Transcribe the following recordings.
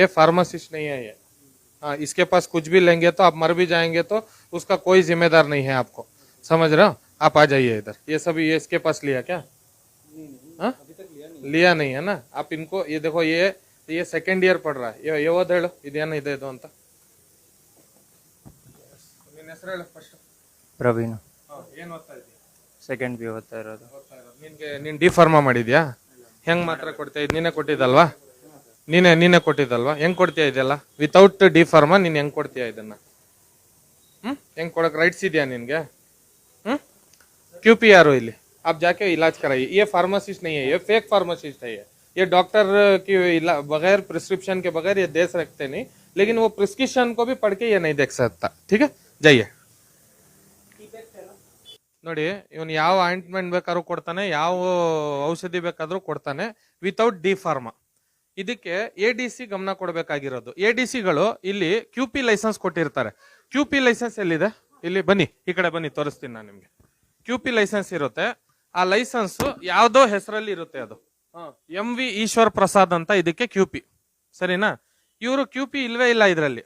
ये फार्मासिस्ट नहीं है ये हाँ इसके पास कुछ भी लेंगे तो आप मर भी जाएंगे तो उसका कोई जिम्मेदार नहीं है आपको समझ रहे हो आप आ जाइए इधर ये सब ये इसके पास लिया क्या हाँ? लिया नहीं है ना आप इनको ये देखो ये ये सेकेंड ईयर पढ़ रहा है ये ये ಓದ್ ಹೇಳು ಇದೇನು ಇದೆ ಇದು ಅಂತ ನಿನ್ನ ಹೆಸರು ಹೇಳು ಫಸ್ಟ್ ಪ್ರವೀಣ್ ಏನು ಓದ್ತಾ ಇದೀಯ ಸೆಕೆಂಡ್ ಪಿ ಓದ್ತಾ ಇರೋದು ಓದ್ತಾ ಇರೋದು. ನಿನ್ಗೆ ನೀನ್ ಡಿ ಫಾರ್ಮಾ ಮಾಡಿದ್ಯಾ ಹೆಂಗ್ ಮಾತ್ರ ಕೊಡ್ತಾ ಇದ್ ನೀನೇ ಕೊಟ್ಟಿದ್ದಲ್ವಾ ನೀನೇ ನೀನೇ ಕೊಟ್ಟಿದ್ದಲ್ವಾ ಹೆಂಗ್ ಕೊಡ್ತೀಯ ಇದೆಲ್ಲ ವಿತೌಟ್ ಡಿ ಫಾರ್ಮಾ ನೀನ್ ಹೆಂಗ್ ಕೊಡ್ತೀಯ ಇದನ್ನ ಹ್ಮ್ ಹೆಂಗ್ ಕೊಡಕ್ ರೈಟ್ಸ್ ಇದೆಯಾ ನಿನ್ಗೆ ಹ್ಮ್ क्यू पी आर ಇಲ್ಲಿ आप जाके इलाज कराइए ये फार्मासिस्ट नहीं है ये फेक फार्मासिस्ट है ये ये डॉक्टर की इला, बगैर प्रिस्क्रिप्शन के बगैर ये दे सकते नहीं लेकिन वो प्रिस्क्रिप्शन को भी पढ़ के ये नहीं देख सकता ठीक है जाइए ನೋಡಿ ಇವನು ಯಾವ ಆಯಿಂಟ್ಮೆಂಟ್ ಬೇಕಾದ್ರೂ ಕೊಡ್ತಾನೆ ಯಾವ ಔಷಧಿ ಬೇಕಾದ್ರೂ ಕೊಡ್ತಾನೆ ವಿತೌಟ್ ಡಿ ಫಾರ್ಮಾ ಇದಕ್ಕೆ ಎ ಡಿ ಸಿ ಗಮನ ಕೊಡಬೇಕಾಗಿರೋದು. ಎ ಡಿ ಸಿಗಳು ಇಲ್ಲಿ ಕ್ಯೂ ಪಿ ಲೈಸೆನ್ಸ್ ಕೊಟ್ಟಿರ್ತಾರೆ. ಕ್ಯೂ ಪಿ ಲೈಸೆನ್ಸ್ ಎಲ್ಲಿದೆ? ಇಲ್ಲಿ ಬನ್ನಿ, ಈ ಕಡೆ ಬನ್ನಿ, ತೋರಿಸ್ತೀನಿ ನಾನು ನಿಮ್ಗೆ. ಕ್ಯೂ ಪಿ ಲೈಸೆನ್ಸ್ ಇರುತ್ತೆ. ಆ ಲೈಸೆನ್ಸ್ ಯಾವ್ದೋ ಹೆಸರಲ್ಲಿ ಇರುತ್ತೆ ಅದು. ಎಂ ವಿ ಈಶ್ವರ್ ಪ್ರಸಾದ್ ಅಂತ ಇದಕ್ಕೆ ಕ್ಯೂ ಪಿ ಸರಿನಾ? ಇವರು ಕ್ಯೂ ಪಿ ಇಲ್ವೇ ಇಲ್ಲ ಇದರಲ್ಲಿ.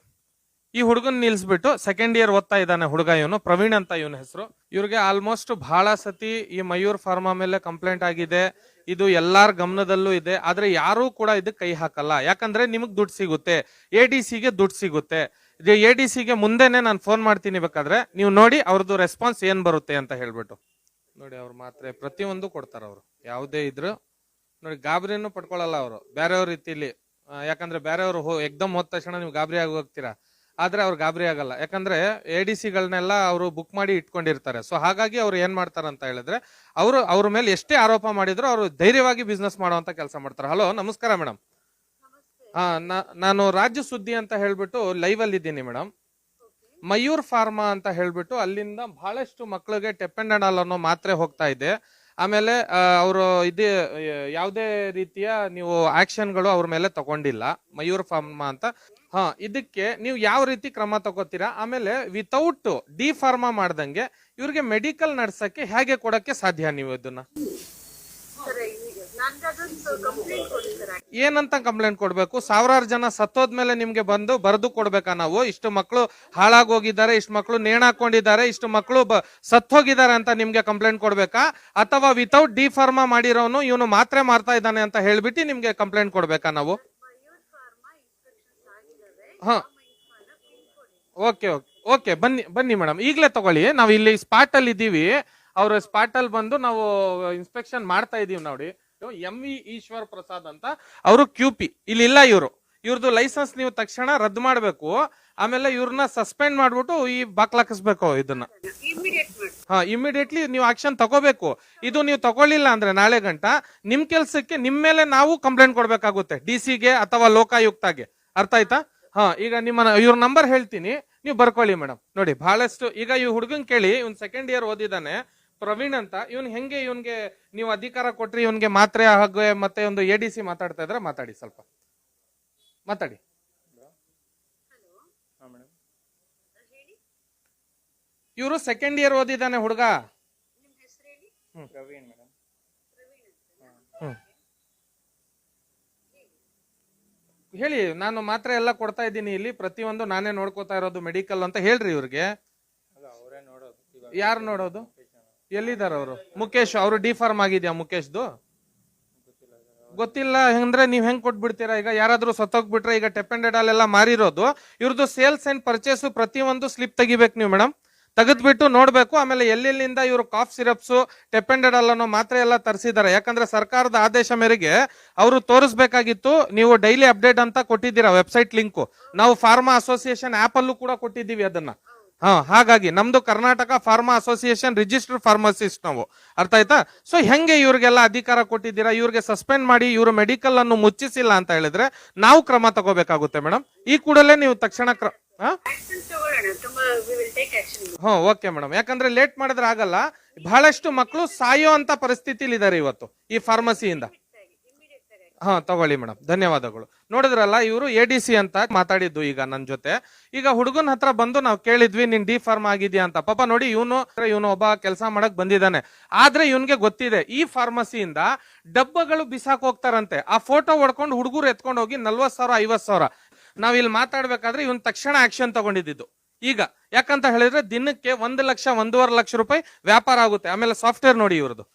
ಈ ಹುಡುಗನ್ ನಿಲ್ಸ್ಬಿಟ್ಟು ಸೆಕೆಂಡ್ ಇಯರ್ ಓದ್ತಾ ಇದ್ದಾನೆ ಹುಡುಗ ಇವನು, ಪ್ರವೀಣ್ ಅಂತ ಇವನ ಹೆಸರು. ಇವ್ರಿಗೆ ಆಲ್ಮೋಸ್ಟ್ ಬಹಳ ಸತಿ ಈ ಮಯೂರ್ ಫಾರ್ಮಾ ಮೇಲೆ ಕಂಪ್ಲೇಂಟ್ ಆಗಿದೆ. ಇದು ಎಲ್ಲಾರ ಗಮನದಲ್ಲೂ ಇದೆ, ಆದ್ರೆ ಯಾರೂ ಕೂಡ ಇದಕ್ಕೆ ಕೈ ಹಾಕಲ್ಲ. ಯಾಕಂದ್ರೆ ನಿಮಗ್ ದುಡ್ಡು ಸಿಗುತ್ತೆ. ಎ ಡಿ ಸಿಗೆ ದುಡ್ಡು ಸಿಗುತ್ತೆ. ಎ ಡಿ ಸಿಗೆ ಮುಂದೆನೆ ನಾನು ಫೋನ್ ಮಾಡ್ತೀನಿ ಬೇಕಾದ್ರೆ ನೀವು ನೋಡಿ ಅವ್ರದ್ದು ರೆಸ್ಪಾನ್ಸ್ ಏನ್ ಬರುತ್ತೆ ಅಂತ ಹೇಳ್ಬಿಟ್ಟು. ನೋಡಿ, ಅವ್ರು ಮಾತ್ರೆ ಪ್ರತಿಯೊಂದು ಕೊಡ್ತಾರ ಅವರು. ಯಾವುದೇ ಇದ್ರು. ನೋಡಿ ಗಾಬರಿನೂ ಪಡ್ಕೊಳ್ಳಲ್ಲ ಅವರು. ಬೇರೆಯವ್ರ ರೀತಿಲಿ. ಯಾಕಂದ್ರೆ ಬೇರೆಯವರು ಎಕ್ದಮ್ ಹೋದ ತಕ್ಷಣ ನೀವು ಗಾಬರಿ ಆಗಿ ಹೋಗ್ತೀರಾ ಆದ್ರೆ ಅವ್ರು ಗಾಬರಿ ಆಗಲ್ಲ. ಯಾಕಂದ್ರೆ ಎ ಡಿ ಸಿಗಳನ್ನೆಲ್ಲ ಅವರು ಬುಕ್ ಮಾಡಿ ಇಟ್ಕೊಂಡಿರ್ತಾರೆ. ಸೊ ಹಾಗಾಗಿ ಅವ್ರು ಏನ್ ಮಾಡ್ತಾರೆ ಅಂತ ಹೇಳಿದ್ರೆ ಅವರು ಅವ್ರ ಮೇಲೆ ಎಷ್ಟೇ ಆರೋಪ ಮಾಡಿದ್ರು ಅವರು ಧೈರ್ಯವಾಗಿ ಬಿಸ್ನೆಸ್ ಮಾಡುವಂತ ಕೆಲಸ ಮಾಡ್ತಾರೆ. ಹಲೋ ನಮಸ್ಕಾರ ಮೇಡಮ್ ಹಾ ನಾನು ರಾಜ್ಯ ಸುದ್ದಿ ಅಂತ ಹೇಳ್ಬಿಟ್ಟು ಲೈವ್ ಅಲ್ಲಿ ಇದ್ದೀನಿ ಮೇಡಮ್ ಮಯೂರ್ ಫಾರ್ಮಾ ಅಂತ ಹೇಳ್ಬಿಟ್ಟು ಅಲ್ಲಿಂದ ಬಹಳಷ್ಟು ಮಕ್ಕಳಿಗೆ ಟೆಪೆಂಡಾಲ್ ಅನ್ನೋ ಮಾತ್ರೆ ಹೋಗ್ತಾ ಇದೆ. ಆಮೇಲೆ ಅವರು ಇದೇ ಯಾವುದೇ ರೀತಿಯ ನೀವು ಆಕ್ಷನ್ಗಳು ಅವ್ರ ಮೇಲೆ ತಗೊಂಡಿಲ್ಲ, ಮಯೂರ್ ಫಾರ್ಮಾ ಅಂತ. ಹಾ, ಇದಕ್ಕೆ ನೀವು ಯಾವ ರೀತಿ ಕ್ರಮ ತಗೋತೀರಾ? ಆಮೇಲೆ ವಿತೌಟ್ ಡಿ ಫಾರ್ಮಾ ಮಾಡ್ದಂಗೆ ಇವ್ರಿಗೆ ಮೆಡಿಕಲ್ ನಡ್ಸಕ್ಕೆ ಹೇಗೆ ಕೊಡಕ್ಕೆ ಸಾಧ್ಯ ನೀವು ಇದನ್ನ? ಏನಂತ ಕಂಪ್ಲೇಂಟ್ ಕೊಡ್ಬೇಕು? ಸಾವಿರಾರು ಜನ ಸತ್ತೋದ್ಮೇಲೆ ನಿಮ್ಗೆ ಬಂದು ಬರೆದು ಕೊಡ್ಬೇಕಾ ನಾವು? ಇಷ್ಟು ಮಕ್ಕಳು ಹಾಳಾಗೋಗಿದ್ದಾರೆ ಇಷ್ಟು ಮಕ್ಕಳು ನೇಣಾಕೊಂಡಿದ್ದಾರೆ ಇಷ್ಟು ಮಕ್ಕಳು ಸತ್ತೋಗಿದ್ದಾರೆ ಅಂತ ನಿಮ್ಗೆ ಕಂಪ್ಲೇಂಟ್ ಕೊಡ್ಬೇಕಾ? ಅಥವಾ ವಿತೌಟ್ ಡಿ ಫಾರ್ಮಾ ಮಾಡಿರೋನು ಇವನು ಮಾತ್ರೆ ಮಾಡ್ತಾ ಇದ್ದಾನೆ ಅಂತ ಹೇಳ್ಬಿಟ್ಟು ನಿಮ್ಗೆ ಕಂಪ್ಲೇಂಟ್ ಕೊಡ್ಬೇಕಾ ನಾವು? ಹಾ. ಓಕೆ ಓಕೆ ಓಕೆ, ಬನ್ನಿ ಬನ್ನಿ ಮೇಡಮ್ ಈಗಲೇ ತಗೊಳ್ಳಿ. ನಾವು ಇಲ್ಲಿ ಸ್ಪಾಟ್ ಅಲ್ಲಿ ಇದ್ದೀವಿ ಅವ್ರ ಸ್ಪಾಟ್ ಅಲ್ಲಿ ಬಂದು ನಾವು ಇನ್ಸ್ಪೆಕ್ಷನ್ ಮಾಡ್ತಾ ಇದೀವಿ ನೋಡಿ. ಎಂ ವಿ ಈಶ್ವರ್ ಪ್ರಸಾದ್ ಅಂತ. ಅವರು ಕ್ಯೂ ಪಿ ಇಲ್ಲಿಲ್ಲ ಇವರು. ಇವ್ರದ್ದು ಲೈಸೆನ್ಸ್ ನೀವು ತಕ್ಷಣ ರದ್ದು ಮಾಡಬೇಕು. ಆಮೇಲೆ ಇವ್ರನ್ನ ಸಸ್ಪೆಂಡ್ ಮಾಡ್ಬಿಟ್ಟು ಈ ಬಾಕ್ಲಾಕಿಸ್ಬೇಕು ಇದನ್ನ. ಹಾ ಇಮಿಡಿಯೇಟ್ಲಿ ನೀವು ಆಕ್ಷನ್ ತಗೋಬೇಕು. ಇದು ನೀವು ತಗೊಳ್ಳಿಲ್ಲ ಅಂದ್ರೆ ನಾಳೆ ಗಂಟ ನಿಮ್ ಕೆಲ್ಸಕ್ಕೆ ನಿಮ್ ಮೇಲೆ ನಾವು ಕಂಪ್ಲೇಂಟ್ ಕೊಡ್ಬೇಕಾಗುತ್ತೆ. ಡಿ ಸಿಗೆ ಅಥವಾ ಲೋಕಾಯುಕ್ತಗೆ. ಅರ್ಥ ಆಯ್ತಾ? ಹಾ ಈಗ ನಿಮ್ಮ ಇವ್ರ ನಂಬರ್ ಹೇಳ್ತೀನಿ. ನೀವು ಬರ್ಕೊಳ್ಳಿ ಮೇಡಮ್ ನೋಡಿ ಬಹಳಷ್ಟು ಈಗ ಈ ಹುಡುಗನ್ ಕೇಳಿ ಇವ್ನ್ ಸೆಕೆಂಡ್ ಇಯರ್ ಓದಿದಾನೆ. ಪ್ರವೀಣ್ ಅಂತ ಇವನ್ ಹೆಂಗೆ ಇವನ್ಗೆ ನೀವು ಅಧಿಕಾರ ಕೊಟ್ರಿ ಇವನ್ಗೆ ಮಾತ್ರೆ ಹಾಗೆ ಮತ್ತೆ ಒಂದು ಎ ಡಿ ಸಿ ಮಾತಾಡ್ತಾ ಇದ್ರೆ ಮಾತಾಡಿ ಸ್ವಲ್ಪ. ಮಾತಾಡಿ. ಇವರು ಸೆಕೆಂಡ್ ಇಯರ್ ಓದಿದಾನೆ ಹುಡುಗ. ಹೇಳಿ? ನಾನು ಮಾತ್ರೆ ಎಲ್ಲ ಕೊಡ್ತಾ ಇದ್ದೀನಿ ಇಲ್ಲಿ ಪ್ರತಿಯೊಂದು ನಾನೇ ನೋಡ್ಕೋತಾ ಇರೋದು ಮೆಡಿಕಲ್ ಅಂತ ಹೇಳ್ರಿ ಇವ್ರಿಗೆ. ಅಲ್ಲ ಅವರೇ ನೋಡೋದು. ಯಾರು ನೋಡೋದು? ಎಲ್ಲಿದಾರ ಅವರು? ಮುಖೇಶ್ ಅವರು ಡಿ ಫಾರ್ಮ್ ಆಗಿದ್ಯಾ ಮುಖೇಶ್ದು ಗೊತ್ತಿಲ್ಲ ಹೆಂಗ್ರೆ ನೀವ್ ಹೆಂಗ್ ಕೊಟ್ಬಿಡ್ತೀರಾ? ಈಗ ಯಾರಾದ್ರೂ ಸತ್ತೋಗ್ಬಿಟ್ರೆ ಈಗ ಟೆಪೆಂಡೆಡ್ ಎಲ್ಲ ಮಾರಿರೋದು. ಇವ್ರದ್ದು ಸೇಲ್ಸ್ ಅಂಡ್ ಪರ್ಚೇಸ್ ಪ್ರತಿಯೊಂದು ಸ್ಲಿಪ್ ತೆಗಿಬೇಕು ನೀವು, ಮೇಡಮ್. ತೆಗೆದ್ಬಿಟ್ಟು ನೋಡ್ಬೇಕು, ಆಮೇಲೆ ಎಲ್ಲೆಲ್ಲಿಂದ ಇವರು ಕಾಫ್ ಸಿರಪ್ಸ್ ಟೆಪೆಂಡೆಡ್ ಅನ್ನೋ ಮಾತ್ರೆ ಎಲ್ಲ ತರಿಸಿದ್ದಾರೆ. ಯಾಕಂದ್ರೆ ಸರ್ಕಾರದ ಆದೇಶ ಮೇರೆಗೆ ಅವರು ತೋರಿಸ್ಬೇಕಾಗಿತ್ತು, ನೀವು ಡೈಲಿ ಅಪ್ಡೇಟ್ ಅಂತ ಕೊಟ್ಟಿದ್ದೀರಾ ವೆಬ್ಸೈಟ್ ಲಿಂಕ್. ನಾವು ಫಾರ್ಮಾ ಅಸೋಸಿಯೇಷನ್ ಆಪ್ ಅಲ್ಲೂ ಕೂಡ ಕೊಟ್ಟಿದ್ದೀವಿ ಅದನ್ನ. ಹಾ, ಹಾಗಾಗಿ ನಮ್ದು Karnataka pharma association registered pharmacist ನಾವು. ಅರ್ಥ ಆಯ್ತಾ? ಸೊ ಹೆಂಗೆ ಇವ್ರಿಗೆಲ್ಲ ಅಧಿಕಾರ ಕೊಟ್ಟಿದ್ದೀರಾ? ಇವ್ರಿಗೆ ಸಸ್ಪೆಂಡ್ ಮಾಡಿ ಇವರು ಮೆಡಿಕಲ್ ಅನ್ನು ಮುಚ್ಚಿಸಿಲ್ಲ ಅಂತ ಹೇಳಿದ್ರೆ ನಾವು ಕ್ರಮ ತಗೋಬೇಕಾಗುತ್ತೆ ಮೇಡಮ್ ಈ ಕೂಡಲೇ ನೀವು ತಕ್ಷಣ ಕ್ರ ಹಾ, ಓಕೆ ಮೇಡಮ್ ಯಾಕಂದ್ರೆ ಲೇಟ್ ಮಾಡಿದ್ರೆ ಆಗಲ್ಲ. ಬಹಳಷ್ಟು ಮಕ್ಕಳು ಸಾಯೋ ಅಂತ ಪರಿಸ್ಥಿತಿಲಿ ಇದಾರೆ ಇವತ್ತು ಈ ಫಾರ್ಮಸಿಯಿಂದ. ಹಾ, ತಗೊಳ್ಳಿ ಮೇಡಮ್. ಧನ್ಯವಾದಗಳು. ನೋಡಿದ್ರಲ್ಲ, ಇವರು ಎ ಡಿ ಸಿ ಅಂತ ಮಾತಾಡಿದ್ದು ಈಗ ನನ್ನ ಜೊತೆ. ಈಗ ಹುಡುಗನ ಹತ್ರ ಬಂದು ನಾವು ಕೇಳಿದ್ವಿ, ನಿನ್ ಡಿ ಫಾರ್ಮ್ ಆಗಿದ್ಯಾ ಅಂತ. ಪಾಪ ನೋಡಿ, ಇವನು ಇವನು ಒಬ್ಬ ಕೆಲಸ ಮಾಡಕ್ ಬಂದಿದ್ದಾನೆ. ಆದ್ರೆ ಇವನ್ಗೆ ಗೊತ್ತಿದೆ, ಈ ಫಾರ್ಮಸಿಯಿಂದ ಡಬ್ಬಗಳು ಬಿಸಾಕ್ ಹೋಗ್ತಾರಂತೆ. ಆ ಫೋಟೋ ಹೊಡ್ಕೊಂಡು ಹುಡುಗರು ಎತ್ಕೊಂಡು ಹೋಗಿ ನಲ್ವತ್ ಸಾವಿರ ಐವತ್ ಸಾವಿರ. ನಾವ್ ಇಲ್ಲಿ ಮಾತಾಡ್ಬೇಕಾದ್ರೆ ಇವನ್ ತಕ್ಷಣ ಆಕ್ಷನ್ ತಗೊಂಡಿದ್ದು ಈಗ, ಯಾಕಂತ ಹೇಳಿದ್ರೆ ದಿನಕ್ಕೆ ಒಂದು ಲಕ್ಷ, ಒಂದೂವರೆ ಲಕ್ಷ ರೂಪಾಯಿ ವ್ಯಾಪಾರ ಆಗುತ್ತೆ. ಆಮೇಲೆ ಸಾಫ್ಟ್ವೇರ್ ನೋಡಿ ಇವ್ರದ್ದು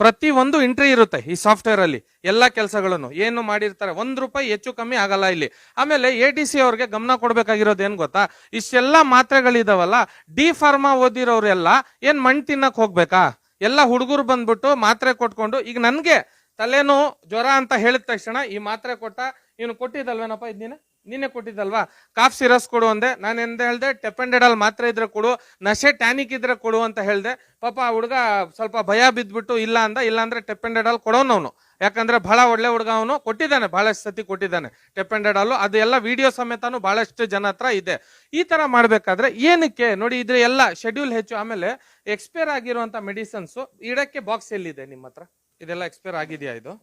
ಪ್ರತಿ ಒಂದು ಎಂಟ್ರಿ ಇರುತ್ತೆ ಈ ಸಾಫ್ಟ್ವೇರ್ ಅಲ್ಲಿ ಎಲ್ಲ ಕೆಲಸಗಳನ್ನು. ಏನು ಮಾಡಿರ್ತಾರೆ? ಒಂದ್ ರೂಪಾಯಿ ಹೆಚ್ಚು ಕಮ್ಮಿ ಆಗಲ್ಲ ಇಲ್ಲಿ. ಆಮೇಲೆ ಎ ಡಿ ಸಿ ಅವ್ರಿಗೆ ಗಮನ ಕೊಡ್ಬೇಕಾಗಿರೋದು ಏನ್ ಗೊತ್ತಾ? ಇಷ್ಟೆಲ್ಲ ಮಾತ್ರೆಗಳಿದಾವಲ್ಲ ಡಿ ಫಾರ್ಮಾ ಓದಿರೋರೆಲ್ಲ ಏನ್ ಮಣ್ ತಿನ್ನಕ್ ಹೋಗ್ಬೇಕಾ? ಎಲ್ಲ ಹುಡುಗರು ಬಂದ್ಬಿಟ್ಟು ಮಾತ್ರೆ ಕೊಟ್ಕೊಂಡು, ಈಗ ನನ್ಗೆ ತಲೆನೋ ಜ್ವರ ಅಂತ ಹೇಳಿದ ತಕ್ಷಣ ಈ ಮಾತ್ರೆ ಕೊಟ್ಟ ಇವನು ಕೊಟ್ಟಿದ್ದಲ್ವೇನಪ್ಪ ಇದ್ ನೀನೆ ನೀನೆ ಕೊಟ್ಟಿದ್ದಲ್ವಾ? ಕಾಫ್ ಸಿರಸ್ ಕೊಡು ಅಂದೆ. ನಾನು ಎಂದ ಹೇಳ್ದೆ, ಟೆಪೆಂಡೆಡಲ್ ಮಾತ್ರ ಇದ್ರೆ ಕೊಡು, ನಶೆ ಟ್ಯಾನಿಕ್ ಇದ್ರೆ ಕೊಡು ಅಂತ ಹೇಳ್ದೆ. ಪಾಪ ಆ ಹುಡುಗ ಸ್ವಲ್ಪ ಭಯ ಬಿದ್ದುಬಿಟ್ಟು ಇಲ್ಲ ಅಂದ, ಇಲ್ಲ ಅಂದ್ರೆ ಟೆಪೆಂಡೆಡಲ್ ಕೊಡೋನವನು ಯಾಕಂದ್ರೆ ಬಹಳ ಒಳ್ಳೆ ಹುಡುಗ ಅವನು, ಕೊಟ್ಟಿದ್ದಾನೆ, ಬಹಳಷ್ಟು ಸತಿ ಕೊಟ್ಟಿದ್ದಾನೆ ಟೆಪೆಂಡೆಡಲ್ಲು ಅದು ಎಲ್ಲ ವಿಡಿಯೋ ಸಮೇತನೂ ಬಹಳಷ್ಟು ಜನ ಹತ್ರ ಇದೆ. ಈ ತರ ಮಾಡಬೇಕಾದ್ರೆ ಏನಕ್ಕೆ? ನೋಡಿ, ಇದ್ರೆ ಎಲ್ಲ ಶೆಡ್ಯೂಲ್ ಹೆಚ್ಚು, ಆಮೇಲೆ ಎಕ್ಸ್ಪೈರ್ ಆಗಿರುವಂತ ಮೆಡಿಸಿನ್ಸ್ ಇಡಕ್ಕೆ ಬಾಕ್ಸ್ ಎಲ್ಲಿದೆ ನಿಮ್ಮ ಹತ್ರ? ಇದೆಲ್ಲ ಎಕ್ಸ್ಪೈರ್ ಆಗಿದೆಯಾ ಇದು?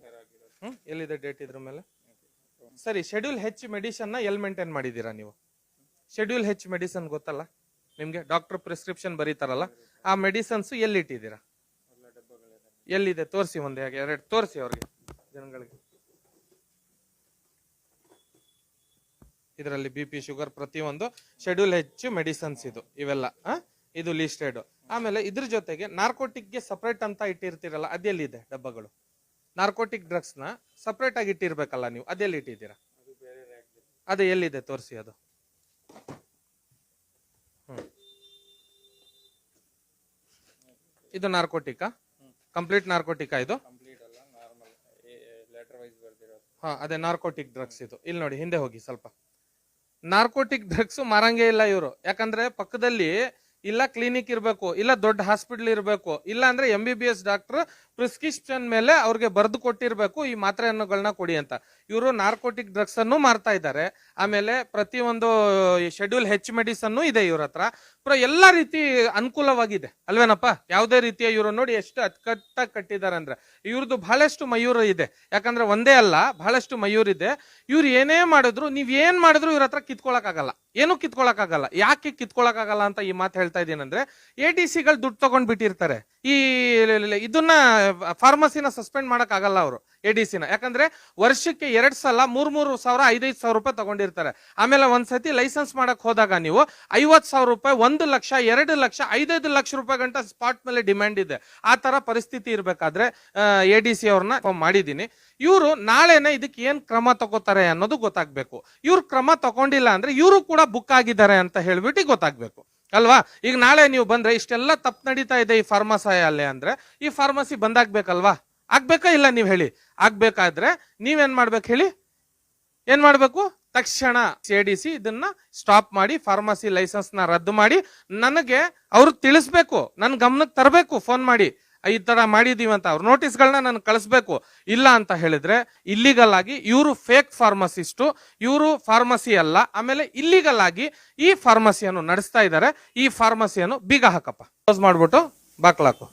ಹ್ಮ್, ಎಲ್ಲಿದೆ ಡೇಟ್ ಇದ್ರ ಮೇಲೆ? ಸರಿ ಶೆಡ್ಯೂಲ್ ಹೆಚ್ ಮೆಡಿಸನ್ ಎಲ್ಲಿ ಎಲ್ ಮೇಂಟೈನ್ ಮಾಡಿದೀರಾ ನೀವು? ಶೆಡ್ಯೂಲ್ ಹೆಚ್ ಮೆಡಿಸನ್ ಗೊತ್ತಲ್ಲ? ನಿಮ್ಗೆ ಡಾಕ್ಟರ್ ಪ್ರಿಸ್ಕ್ರಿಪ್ಷನ್ ಬರೀತಾರಲ್ಲ, ಆ ಮೆಡಿಸನ್ಸ್ ಎಲ್ಲಿ ಇಟ್ಟಿದ್ದೀರಾ? ಎಲ್ಲಿದೆ? ತೋರಿಸಿ ಒಂದ್ ಹಾಗೆ, ಎರಡು, ತೋರಿಸಿ ಅವ್ರಿಗೆ ಜನಗಳಿಗೆ. ಇದರಲ್ಲಿ ಬಿ ಪಿ ಶುಗರ್ ಪ್ರತಿಯೊಂದು ಶೆಡ್ಯೂಲ್ ಹೆಚ್ಚು ಮೆಡಿಸನ್ಸ್ ಇದು, ಇವೆಲ್ಲ? ಇದು ಲಿಸ್ಟೆಡ್ ಆಮೇಲೆ ಇದ್ರ ಜೊತೆಗೆ ನಾರ್ಕೋಟಿಕ್ಗೆ ಸಪರೇಟ್ ಅಂತ ಇಟ್ಟಿರ್ತೀರಲ್ಲ ಅದೆಲ್ಲಿದೆ ಡಬ್ಬಗಳು? ನಾರ್ಕೋಟಿಕ್ ಡ್ರಗ್ಸ್ನ ಸಪ್ರೇಟ್ ಆಗಿ ಇಟ್ಟಿರ್ಬೇಕಲ್ಲ ನೀವು ಅದೆಲ್ಲಿ ಇಟ್ಟಿದ್ದೀರಾ? ಅದು ಎಲ್ಲಿದೆ ತೋರಿಸಿ ಅದು. ಇದು ನಾರ್ಕೋಟಿಕಾ? ಕಂಪ್ಲೀಟ್ ನಾರ್ಕೋಟಿಕಾ ಇದು? ಹಾ, ಅದೇ ನಾರ್ಕೋಟಿಕ್ ಡ್ರಗ್ಸ್ ಇದು. ಇಲ್ಲಿ ನೋಡಿ, ಹಿಂದೆ ಹೋಗಿ ಸ್ವಲ್ಪ. ನಾರ್ಕೋಟಿಕ್ ಡ್ರಗ್ಸ್ ಮಾರಂಗೇ ಇಲ್ಲ ಇವರು. ಯಾಕಂದ್ರೆ ಪಕ್ಕದಲ್ಲಿ ಇಲ್ಲ ಕ್ಲಿನಿಕ್ ಇರಬೇಕು, ಇಲ್ಲ ದೊಡ್ಡ ಹಾಸ್ಪಿಟಲ್ ಇರಬೇಕು, ಇಲ್ಲ ಅಂದ್ರೆ M B B S doctor prescription ಮೇಲೆ ಅವ್ರಿಗೆ ಬರೆದು ಕೊಟ್ಟಿರ್ಬೇಕು ಈ ಮಾತ್ರೆ ಹಣ್ಣುಗಳನ್ನ ಕೊಡಿ ಅಂತ. ಇವರು ನಾರ್ಕೋಟಿಕ್ ಡ್ರಗ್ಸ್ ಅನ್ನು ಮಾರ್ತಾ ಇದ್ದಾರೆ. ಆಮೇಲೆ ಪ್ರತಿಯೊಂದು ಶೆಡ್ಯೂಲ್ ಹೆಚ್ ಮೆಡಿಸನ್ ಇದೆ ಇವ್ರ ಹತ್ರ. ಎಲ್ಲಾ ರೀತಿ ಅನುಕೂಲವಾಗಿದೆ, ಅಲ್ವೇನಪ್ಪ? ಯಾವುದೇ ರೀತಿಯ ಇವರು ನೋಡಿ ಎಷ್ಟು ಅತ್ಕಟ್ಟಾಗಿ ಕಟ್ಟಿದ್ದಾರೆ ಅಂದ್ರೆ. ಇವ್ರದ್ದು ಬಹಳಷ್ಟು ಮಯೂರ ಇದೆ. ಯಾಕಂದ್ರೆ ಒಂದೇ ಅಲ್ಲ, ಬಹಳಷ್ಟು ಮಯೂರ್ ಇದೆ ಇವ್ರು ಏನೇ ಮಾಡಿದ್ರು, ನೀವ್ ಏನ್ ಮಾಡಿದ್ರು ಇವ್ರ ಹತ್ರ ಕಿತ್ಕೊಳಕ್ ಆಗಲ್ಲ. ಏನು ಕಿತ್ಕೊಳಕ್ ಆಗಲ್ಲ ಯಾಕೆ ಕಿತ್ಕೊಳಕ್ ಆಗಲ್ಲ ಅಂತ ಈ ಮಾತು ಹೇಳ್ತಾ ಇದೀನಂದ್ರೆ ಎ ಡಿ ಸಿಗಳು ದುಡ್ಡು ತಗೊಂಡ್ ಬಿಟ್ಟಿರ್ತಾರೆ. ಈ ಇದನ್ನ ಫಾರ್ಮಸಿನ ಸಸ್ಪೆಂಡ್ ಮಾಡಕ್ ಆಗಲ್ಲ ಅವರು ಎ ಡಿ ಸಿನ ಯಾಕಂದ್ರೆ ವರ್ಷಕ್ಕೆ ಎರಡ್ ಸಲ ಮೂರ್ ಮೂರು ಸಾವಿರ, ಐದೈದು ಸಾವಿರ ರೂಪಾಯಿ ತಗೊಂಡಿರ್ತಾರೆ. ಆಮೇಲೆ ಒಂದ್ಸತಿ ಲೈಸೆನ್ಸ್ ಮಾಡಕ್ ಹೋದಾಗ ನೀವು ಐವತ್ ಸಾವಿರ ರೂಪಾಯಿ, ಒಂದು ಲಕ್ಷ, ಎರಡು ಲಕ್ಷ, ಐದೈದು ಲಕ್ಷ ರೂಪಾಯಿ ಗಂಟ ಸ್ಪಾಟ್ ಮೇಲೆ ಡಿಮ್ಯಾಂಡ್ ಇದೆ. ಆ ತರ ಪರಿಸ್ಥಿತಿ ಇರಬೇಕಾದ್ರೆ ಎ ಡಿ ಸಿ ಅವ್ರನ್ನ ಮಾಡಿದೀನಿ. ಇವರು ನಾಳೆನೆ ಇದಕ್ಕೆ ಏನ್ ಕ್ರಮ ತಗೋತಾರೆ ಅನ್ನೋದು ಗೊತ್ತಾಗ್ಬೇಕು. ಇವ್ರು ಕ್ರಮ ತಗೊಂಡಿಲ್ಲ ಅಂದ್ರೆ ಇವರು ಕೂಡ ಬುಕ್ ಆಗಿದ್ದಾರೆ ಅಂತ ಹೇಳ್ಬಿಟ್ಟು ಗೊತ್ತಾಗ್ಬೇಕು. ಅಲ್ವಾ? ಈಗ ನಾಳೆ ನೀವು ಬಂದ್ರೆ ಇಷ್ಟೆಲ್ಲ ತಪ್ಪು ನಡೀತಾ ಇದೆ ಈ ಫಾರ್ಮಸಾಯಲ್ಲಿ ಅಂದ್ರೆ ಈ ಫಾರ್ಮಸಿ ಬಂದಾಗ್ಬೇಕಲ್ವಾ? ಆಗ್ಬೇಕಾ ಇಲ್ಲ ನೀವು ಹೇಳಿ? ಆಗ್ಬೇಕಾದ್ರೆ ನೀವೇನ್ ಮಾಡ್ಬೇಕು ಹೇಳಿ? ಏನ್ ಮಾಡ್ಬೇಕು? ತಕ್ಷಣ ಸೇಡಿಸಿ ಇದನ್ನ ಸ್ಟಾಪ್ ಮಾಡಿ ಫಾರ್ಮಸಿ ಲೈಸೆನ್ಸ್ನ ರದ್ದು ಮಾಡಿ, ನನಗೆ ಅವ್ರು ತಿಳಿಸ್ಬೇಕು ನನ್ನ ಗಮನಕ್ಕೆ ತರಬೇಕು ಫೋನ್ ಮಾಡಿ. ಈ ತರ ಮಾಡಿದೀವಿ ಅಂತ ಅವ್ರ. ನೋಟಿಸ್ಗಳನ್ನ ನಾನು ಕಳಿಸ್ಬೇಕು. ಇಲ್ಲ ಅಂತ ಹೇಳಿದ್ರೆ ಇಲ್ಲಿಗಲ್ ಆಗಿ ಇವರು ಫೇಕ್ ಫಾರ್ಮಸಿಸ್ಟು ಇವರು ಫಾರ್ಮಸಿ ಅಲ್ಲ, ಆಮೇಲೆ ಇಲ್ಲಿಗಲ್ ಆಗಿ ಈ ಫಾರ್ಮಸಿಯನ್ನು ನಡೆಸ್ತಾ ಇದ್ದಾರೆ ಈ ಫಾರ್ಮಸಿಯನ್ನು ಬೀಗ ಹಾಕಪ್ಪ. ಕ್ಲೋಸ್ ಮಾಡ್ಬಿಟ್ಟು ಬಾಕ್ಲಾಕು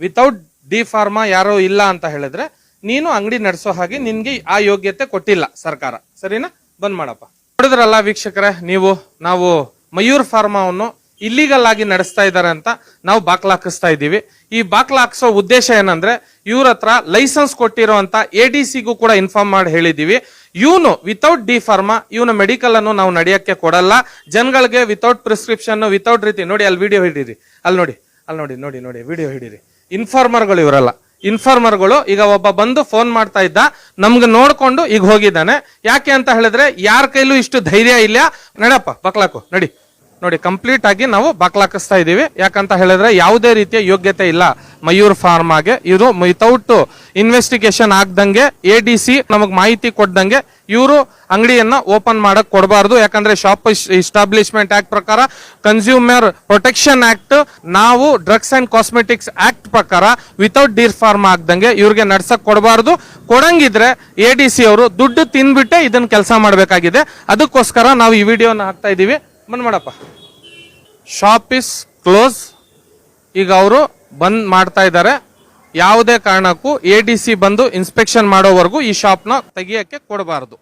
ವಿತೌಟ್ ಡಿ ಫಾರ್ಮಾ ಯಾರೋ ಇಲ್ಲ ಅಂತ ಹೇಳಿದ್ರೆ ನೀನು ಅಂಗಡಿ ನಡೆಸೋ ಹಾಗೆ ನಿನ್ಗೆ ಆ ಯೋಗ್ಯತೆ ಕೊಟ್ಟಿಲ್ಲ ಸರ್ಕಾರ. ಸರಿನಾ? ಬಂದ್ ಮಾಡಪ್ಪ. ನೋಡಿದ್ರಲ್ಲ ವೀಕ್ಷಕರೇ, ನೀವು, ನಾವು ಮಯೂರ್ ಫಾರ್ಮಾವನ್ನು ಇಲ್ಲಿಗಲ್ ಆಗಿ ನಡೆಸ್ತಾ ಇದ್ದಾರೆ ಅಂತ ನಾವು ಬಾಕ್ಲ ಹಾಕಿಸ್ತಾ ಇದ್ದೀವಿ. ಈ ಬಾಕ್ಲ ಹಾಕಿಸೋ ಉದ್ದೇಶ ಏನಂದ್ರೆ ಇವ್ರ ಹತ್ರ ಲೈಸೆನ್ಸ್ ಕೊಟ್ಟಿರುವಂತ ಎ ಡಿ ಸಿಗೂ ಕೂಡ ಇನ್ಫಾರ್ಮ್ ಮಾಡಿ ಹೇಳಿದೀವಿ ಇವನು ವಿತೌಟ್ ಡಿ ಫಾರ್ಮಾ ಇವನ ಮೆಡಿಕಲ್ ಅನ್ನು ನಾವು ನಡೆಯಕ್ಕೆ ಕೊಡಲ್ಲ. ಜನಗಳಿಗೆ ವಿತೌಟ್ ಪ್ರಿಸ್ಕ್ರಿಪ್ಷನ್ ವಿತೌಟ್ ರೀತಿ. ನೋಡಿ, ಅಲ್ಲಿ ವಿಡಿಯೋ ಹಿಡೀರಿ. ಅಲ್ಲಿ ನೋಡಿ ಅಲ್ಲಿ ನೋಡಿ ನೋಡಿ ನೋಡಿ ವಿಡಿಯೋ ಹಿಡೀರಿ. ಇನ್ಫಾರ್ಮರ್ಗಳು ಇವರಲ್ಲ. ಇನ್ಫಾರ್ಮರ್ಗಳು ಈಗ ಒಬ್ಬ ಬಂದು ಫೋನ್ ಮಾಡ್ತಾ ಇದ್ದ, ನಮ್ಗೆ ನೋಡ್ಕೊಂಡು ಈಗ ಹೋಗಿದ್ದಾನೆ. ಯಾಕೆ ಅಂತ ಹೇಳಿದ್ರೆ, ಯಾರ ಕೈಲೂ ಇಷ್ಟು ಧೈರ್ಯ ಇಲ್ಲ. ನಡಪ್ಪ ಬಕ್ಲಾಕು ನಡಿ. ನೋಡಿ ಕಂಪ್ಲೀಟ್ ಆಗಿ ನಾವು ಬಾಕ್ಲಾಕಿಸ್ತಾ ಇದ್ದೀವಿ. ಯಾಕಂತ ಹೇಳಿದ್ರೆ ಯಾವುದೇ ರೀತಿಯ ಯೋಗ್ಯತೆ ಇಲ್ಲ ಮಯೂರ್ ಫಾರ್ಮಾಗೆ. ಇದು ವಿತೌಟ್ ಇನ್ವೆಸ್ಟಿಗೇಷನ್ ಆಗ್ದಂಗೆ ಎ ಡಿ ಸಿ ನಮಗೆ ಮಾಹಿತಿ ಕೊಡ್ದಂಗೆ ಇವರು ಅಂಗಡಿಯನ್ನ ಓಪನ್ ಮಾಡಕ್ ಕೊಡಬಾರ್ದು. ಯಾಕಂದ್ರೆ ಶಾಪ್ ಇಸ್ಟಾಬ್ಲಿಷ್ಮೆಂಟ್ ಆಕ್ಟ್ ಪ್ರಕಾರ ಕನ್ಸ್ಯೂಮರ್ ಪ್ರೊಟೆಕ್ಷನ್ ಆಕ್ಟ್ ನಾವು ಡ್ರಗ್ಸ್ ಅಂಡ್ ಕಾಸ್ಮೆಟಿಕ್ಸ್ ಆಕ್ಟ್ ಪ್ರಕಾರ ವಿತೌಟ್ ಡೀರ್ ಫಾರ್ಮ್ ಆಗ್ದಂಗೆ ಇವ್ರಿಗೆ ನಡ್ಸಕ್ ಕೊಡಬಾರ್ದು. ಕೊಡಂಗಿದ್ರೆ ಎ ಡಿ ಸಿ ಅವರು ದುಡ್ಡು ತಿನ್ಬಿಟ್ಟೆ ಇದನ್ನ ಕೆಲಸ ಮಾಡಬೇಕಾಗಿದೆ. ಅದಕ್ಕೋಸ್ಕರ ನಾವು ಈ ವಿಡಿಯೋನ ಹಾಕ್ತಾ ಇದೀವಿ ಬಂದ್ ಮಾಡಪ್ಪ. ಶಾಪ್ ಇಸ್ ಕ್ಲೋಸ್ ಈಗ ಅವರು ಬಂದ್ ಮಾಡ್ತಾ ಇದ್ದಾರೆ. ಯಾವುದೇ ಕಾರಣಕ್ಕೂ ಎ ಸಿ ಬಂದು ಇನ್ಸ್ಪೆಕ್ಷನ್ ಮಾಡೋವರೆಗೂ ಈ ಶಾಪ್ನ ತೆಗಿಯಕ್ಕೆ ಕೊಡಬಾರದು.